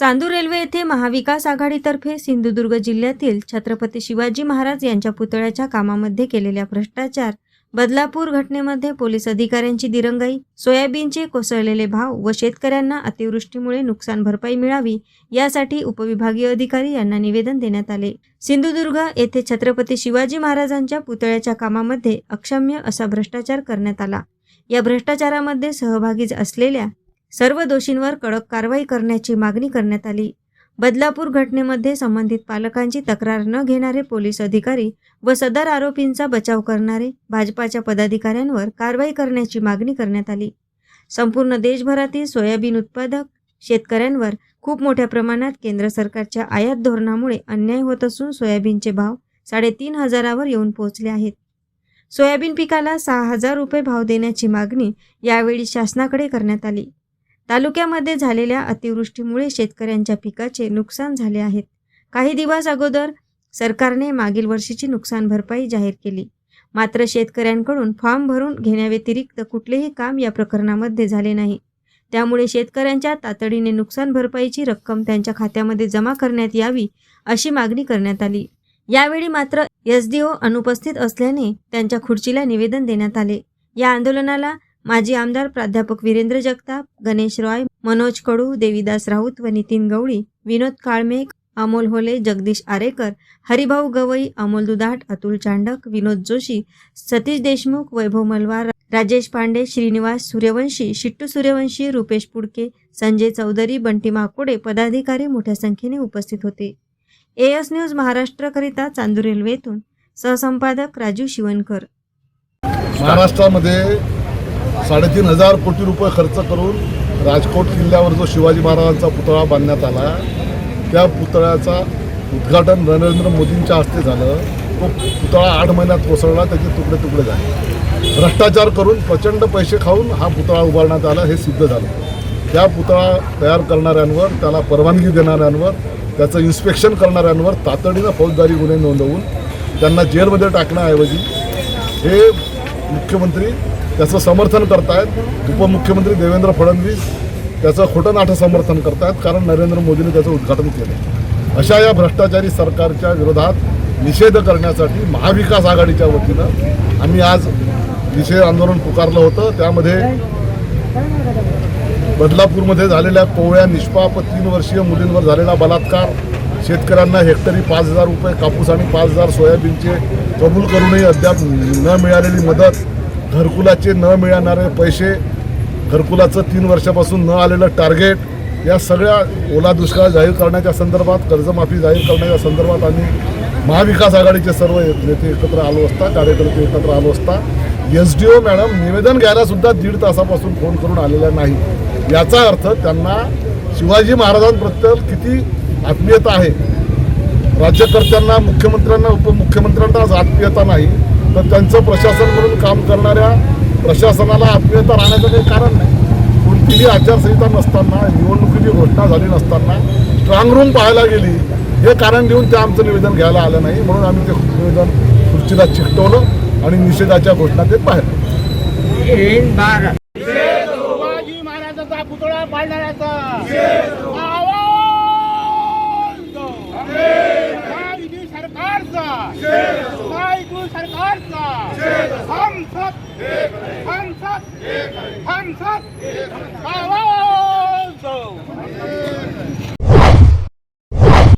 Chandur railway येथे महाविकास आघाडीतर्फे सिंधुदुर्ग जिल्ह्यातील छत्रपती शिवाजी महाराज यांच्या पुतळ्याच्या कामामध्ये केलेल्या भ्रष्टाचार बदलापूर घटनेमध्ये पोलीस अधिकाऱ्यांची दिरंगाई सोयाबीनचे कोसळलेले भाव व शेतकऱ्यांना अतिवृष्टीमुळे नुकसान भरपाई मिळावी यासाठी उपविभागीय अधिकारी यांना निवेदन देण्यात आले. सिंधुदुर्ग येथे छत्रपती शिवाजी महाराजांच्या पुतळ्याच्या कामामध्ये अक्षम्य असा भ्रष्टाचार करण्यात आला. या भ्रष्टाचारामध्ये सहभागी असलेल्या सर्व दोषींवर कडक कारवाई करण्याची मागणी करण्यात आली. बदलापूर घटनेमध्ये संबंधित पालकांची तक्रार न घेणारे पोलीस अधिकारी व सदर आरोपींचा बचाव करणारे भाजपाच्या पदाधिकाऱ्यांवर कारवाई करण्याची मागणी करण्यात आली. संपूर्ण देशभरातील सोयाबीन उत्पादक शेतकऱ्यांवर खूप मोठ्या प्रमाणात केंद्र सरकारच्या आयात धोरणामुळे अन्याय होत असून सोयाबीनचे भाव साडेतीन हजारावर येऊन पोहोचले आहेत. सोयाबीन पिकाला सहा हजार रुपये भाव देण्याची मागणी यावेळी शासनाकडे करण्यात आली. तालुक्यामध्ये झालेल्या अतिवृष्टीमुळे शेतकऱ्यांच्या पिकाचे नुकसान झाले आहेत काही दिवस अगोदर सरकारने मागील वर्षीची नुकसान भरपाई जाहीर केली. मात्र शेतकऱ्यांकडून फॉर्म भरून घेण्याव्यतिरिक्त कुठलेही काम या प्रकरणामध्ये झाले नाही. त्यामुळे शेतकऱ्यांच्या तातडीने नुकसान भरपाईची रक्कम त्यांच्या खात्यामध्ये जमा करण्यात यावी अशी मागणी करण्यात आली. यावेळी मात्र एस डी ओ अनुपस्थित असल्याने त्यांच्या खुर्चीला निवेदन देण्यात आले. या आंदोलनाला माजी आमदार प्राध्यापक वीरेंद्र जगताप गणेश रॉय मनोज कडू देवीदास राऊत व नितीन गवळी विनोद काळमेघ अमोल होले जगदीश आरेकर हरिभाऊ गवई अमोल दुधाट अतुल चांडक विनोद जोशी सतीश देशमुख वैभव मलवार राजेश पांडे श्रीनिवास सूर्यवंशी शिट्टू सूर्यवंशी रुपेश पुडके संजय चौधरी बंटी माकोडे पदाधिकारी मोठ्या संख्येने उपस्थित होते. एएस न्यूज महाराष्ट्रकरिता चांदूर रेल्वेतून सहसंपादक राजू शिवणकर महाराष्ट्रामध्ये साडेतीन हजार कोटी रुपये खर्च करून राजकोट किल्ल्यावर जो शिवाजी महाराजांचा पुतळा बांधण्यात आला त्या पुतळ्याचा उद्घाटन नरेंद्र मोदींच्या हस्ते झालं. तो पुतळा आठ महिन्यात कोसळला त्याचे तुकडे तुकडे झाले. भ्रष्टाचार करून प्रचंड पैसे खाऊन हा पुतळा उभारण्यात आला हे सिद्ध झालं. त्या पुतळा तयार करणाऱ्यांवर त्याला परवानगी देणाऱ्यांवर त्याचं इन्स्पेक्शन करणाऱ्यांवर तातडीनं फौजदारी गुन्हे नोंदवून त्यांना जेलमध्ये टाकण्याऐवजी हे मुख्यमंत्री त्याचं समर्थन करतायत. उपमुख्यमंत्री देवेंद्र फडणवीस त्याचं खोटं नाठं समर्थन करतायत कारण नरेंद्र मोदींनी त्याचं उद्घाटन केलं. अशा या भ्रष्टाचारी सरकारच्या विरोधात निषेध करण्यासाठी महाविकास आघाडीच्या वतीनं आम्ही आज निषेध आंदोलन पुकारलं होतं. त्यामध्ये बदलापूरमध्ये झालेल्या कोवळ्या निष्पाप तीन वर्षीय मुलींवर झालेला बलात्कार शेतकऱ्यांना हेक्टरी पाच हजार रुपये कापूस आणि पाच हजार सोयाबीनचे कबूल करूनही अद्याप न मिळालेली मदत घरकुलाचे न मिळणारे पैसे घरकुलाचं तीन वर्षापासून न आलेलं टार्गेट या सगळ्या ओला दुष्काळ जाहीर करण्याच्या संदर्भात कर्जमाफी जाहीर करण्याच्या संदर्भात आम्ही महाविकास आघाडीचे सर्व नेते एकत्र आलो असता कार्यकर्ते एकत्र आलो असता एस डी ओ मॅडम निवेदन घ्यायलासुद्धा दीड तासापासून फोन करून आलेल्या नाही. याचा अर्थ त्यांना शिवाजी महाराजांबद्दल किती आत्मीयता आहे. राज्यकर्त्यांना मुख्यमंत्र्यांना उपमुख्यमंत्र्यांना आज आत्मीयता नाही. तर त्यांचं प्रशासन म्हणून काम करणाऱ्या प्रशासनाला आत्मीयता राहण्याचं काही कारण नाही. कोणतीही आचारसंहिता नसताना निवडणुकीची घोषणा झाली नसताना स्ट्रॉंग रूम पाहायला गेली हे कारण देऊन ते आमचं निवेदन घ्यायला आलं नाही म्हणून आम्ही ते निवेदन खुर्चीला चिकटवलं आणि निषेधाच्या घोषणा ते पाहिलं. शिवाजी महाराजांचा पुतळा पाडणाऱ्याचा. हम सब